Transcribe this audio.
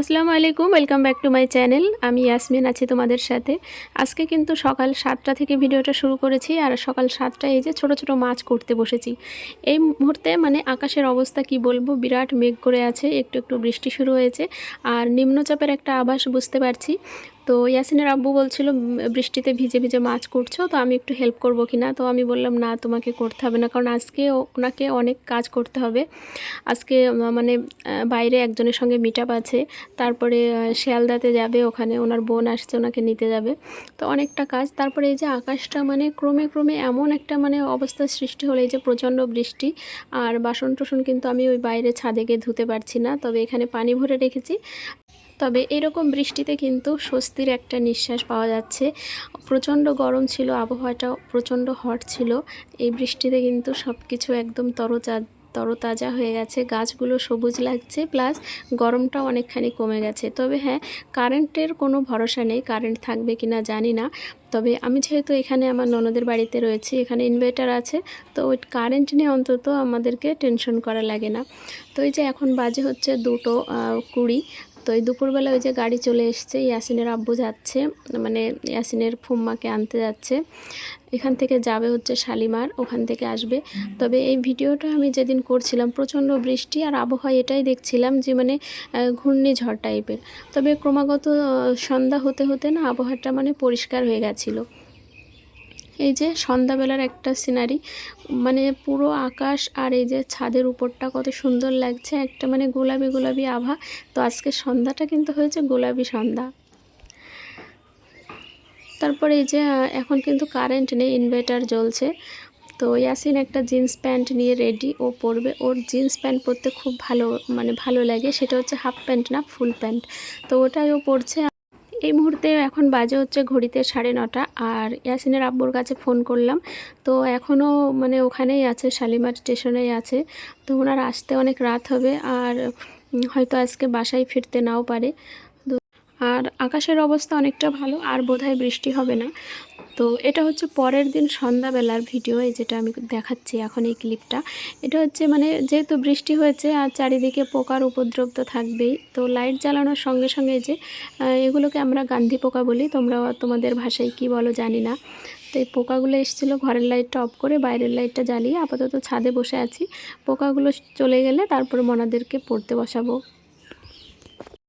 আসসালামু আলাইকুম welcome back to my channel আমি ইয়াসমিন আছি তোমাদের সাথে। আজকে কিন্তু সকাল সাতটা থেকে ভিডিওটা শুরু করেছি, আর সকাল সাতটায় এই যে ছোট ছোট মাছ করতে বসেছি। এই মুহূর্তে মানে আকাশের অবস্থা কি বলব, বিরাট মেঘ করে আছে, একটু একটু বৃষ্টি শুরু হয়েছে, আর নিম্নচাপের একটা আভাস বুঝতে পারছি। তো ইয়াসিনের আব্বু বলছিল বৃষ্টিতে ভিজে ভিজে মাছ করছ তো আমি একটু হেল্প করব কি না তো আমি বললাম, না, তোমাকে করতে হবে না, কারণ আজকে ওনাকে অনেক কাজ করতে হবে। আজকে মানে বাইরে একজনের সঙ্গে মিট আছে, তারপরে শিয়ালদাতে যাবে, ওখানে ওনার বোন আসছে, ওনাকে নিতে যাবে। তো অনেকটা কাজ, তারপরে এই যে আকাশটা মানে ক্রমে ক্রমে এমন একটা মানে অবস্থার সৃষ্টি হলো, এই যে প্রচণ্ড বৃষ্টি, আর বাসন টসন কিন্তু আমি ওই বাইরে ছাদে গিয়ে ধুতে পারছি না, তবে এখানে পানি ভরে রেখেছি। তবে এরকম বৃষ্টিতে কিন্তু স্বস্তির একটা নিঃশ্বাস পাওয়া যাচ্ছে। প্রচণ্ড গরম ছিল, আবহাওয়াটা প্রচণ্ড হট ছিল। এই বৃষ্টিতে কিন্তু সব কিছু একদম তরচা, তরতাজা হয়ে গেছে। গাছগুলো সবুজ লাগছে, প্লাস গরমটাও অনেকখানি কমে গেছে। তবে হ্যাঁ কারেন্টের কোনো ভরসা নেই, কারেন্ট থাকবে কি না জানি না। তবে আমি যেহেতু এখানে আমার ননদের বাড়িতে রয়েছি, এখানে ইনভার্টার আছে, তো ওই কারেন্ট নিয়ে অন্তত আমাদেরকে টেনশন করা লাগে না। তো এই যে এখন বাজে হচ্ছে দুটো কুড়ি তো এই দুপুরবেলা ওই যে গাড়ি চলে এসছে, ইয়াসিনের আব্বু যাচ্ছে মানে ইয়াসিনের ফুম্মাকে আনতে যাচ্ছে। এখান থেকে যাবে হচ্ছে শালিমার, ওখান থেকে আসবে। তবে এই ভিডিওটা আমি যেদিন করছিলাম, প্রচণ্ড বৃষ্টি আর আবহাওয়া এটাই দেখছিলাম যে মানে ঘূর্ণিঝড় টাইপের তবে ক্রমাগত সন্ধ্যা হতে হতে না আবহাওয়াটা মানে পরিষ্কার হয়ে গেছিল। এই যে সন্ধ্যাবেলার একটা সিনারি মানে পুরো আকাশ আর এই যে ছাদের উপরটা কত সুন্দর লাগছে, একটা মানে গোলাপি গোলাপি আভা। তো আজকে সন্ধ্যাটা কিন্তু হয়েছে গোলাপি সন্ধ্যা। তারপরে এই যে এখন কিন্তু কারেন্ট নেই ইনভার্টার জ্বলছে। তো ইয়াসিন একটা জিন্স প্যান্ট নিয়ে রেডি ও পরবে। ওর জিন্স প্যান্ট পরতে খুব ভালো মানে ভালো লাগে, সেটা হচ্ছে হাফ প্যান্ট না ফুল প্যান্ট তো ওটাই ও পরছে। এই মুহূর্তে এখন বাজে হচ্ছে ঘড়িতে সাড়ে নটা আর ইয়াসিনের আব্বুর কাছে ফোন করলাম। তো এখনও মানে ওখানেই আছে, শালিমার স্টেশনেই আছে। তো ওনার আসতে অনেক রাত হবে আর হয়তো আজকে বাসায় ফিরতে নাও পারে। আর আকাশের অবস্থা অনেকটা ভালো, আর বোধহয় বৃষ্টি হবে না। তো এটা হচ্ছে পরের দিন সন্ধ্যাবেলার ভিডিও, এই যেটা আমি দেখাচ্ছি এখন এই ক্লিপটা। এটা হচ্ছে মানে যেহেতু বৃষ্টি হয়েছে আর চারিদিকে পোকার উপদ্রব তো থাকবেই, তো লাইট জ্বালানোর সঙ্গে সঙ্গে যে এগুলোকে আমরা গান্ধী পোকা বলি, তোমরা তোমাদের ভাষায় কি বলো জানি না। তো এই পোকাগুলো এসেছিল ঘরের লাইটটা অফ করে বাইরের লাইটটা জ্বালিয়ে আপাতত ছাদে বসে আছি। পোকাগুলো চলে গেলে তারপর মনাদেরকে পড়তে বসাবো।